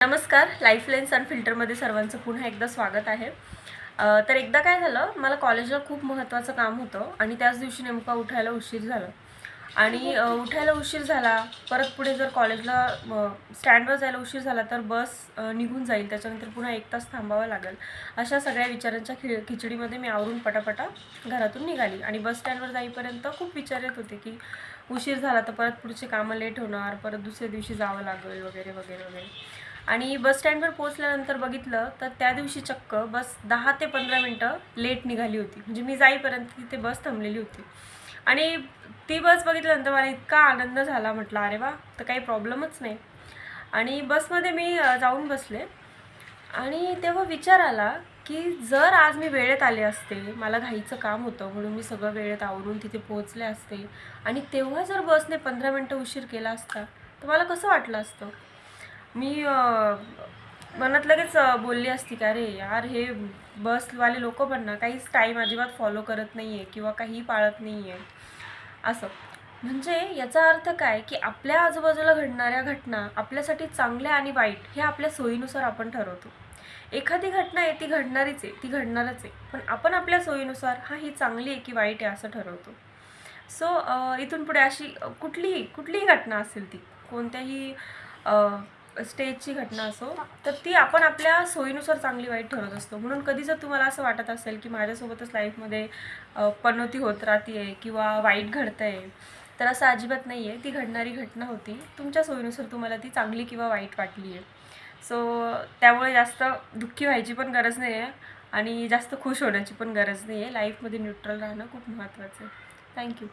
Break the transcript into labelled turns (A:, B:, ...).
A: नमस्कार life lens and फिल्टरमध्ये सर्वांचं पुन्हा एकदा स्वागत आहे. तर एकदा काय झालं मला कॉलेजला खूप महत्त्वाचं काम होतं आणि त्याच दिवशी नेमका उठायला उशीर झाला. आणि उठायला उशीर झाला परत पुढे जर कॉलेजला स्टँडवर जायला उशीर झाला तर बस निघून जाईल. त्याच्यानंतर पुन्हा एक तास थांबावं लागेल. अशा सगळ्या विचारांच्या खि खिचडीमध्ये मी आवरून पटापटा घरातून निघाली. आणि बस स्टँडवर जाईपर्यंत खूप विचार येत होते की उशीर झाला तर परत पुढचे कामं लेट होणार परत दुसऱ्या दिवशी जावं लागेल वगैरे वगैरे वगैरे. आणि बस स्टँडवर पोहोचल्यानंतर बघितलं तर त्या दिवशी चक्क बस दहा ते पंधरा मिनटं लेट निघाली होती. म्हणजे मी जाईपर्यंत तिथे बस थांबलेली होती. आणि ती बस बघितल्यानंतर मला इतका आनंद झाला म्हटलं अरे वा तर काही प्रॉब्लेमच नाही. आणि बसमध्ये मी जाऊन बसले. आणि तेव्हा विचार आला की जर आज मी वेळेत आले असते मला घाईचं काम होतं म्हणून मी सगळं वेळेत आवरून तिथे पोहोचले असते आणि तेव्हा जर बसने पंधरा मिनटं उशीर केला असता तर मला कसं वाटलं असतं? मी मनात लगेच बोलली असती का अरे यार हे बसवाले लोक पण ना काहीच टाईम अजिबात फॉलो करत नाही आहे किंवा काही पाळत नाही आहे असं. म्हणजे याचा अर्थ काय की आपल्या आजूबाजूला घडणाऱ्या घटना आपल्यासाठी चांगल्या आणि वाईट हे आपल्या सोयीनुसार आपण ठरवतो. एखादी घटना आहे ती घडणारीच आहे ती घडणारच आहे. पण आपण आपल्या सोयीनुसार हा ही चांगली आहे की वाईट आहे असं ठरवतो. सो इथून पुढे अशी कुठलीही कुठलीही घटना असेल ती कोणत्याही स्टेजची घटना असो तर ती आपण आपल्या सोयीनुसार चांगली वाईट ठरत असतो. म्हणून कधी जर तुम्हाला असं वाटत असेल की माझ्यासोबतच लाईफमध्ये पनोती होत राहते आहे किंवा वाईट घडतं आहे तर असं अजिबात नाही आहे ती घडणारी घटना होती. तुमच्या सोयीनुसार तुम्हाला ती चांगली किंवा वाईट वाटली आहे सो त्यामुळे जास्त दुःखी व्हायची पण गरज नाही आहे आणि जास्त खुश होण्याची पण गरज नाही आहे लाईफमध्ये न्यूट्रल राहणं खूप महत्त्वाचं आहे. थँक्यू.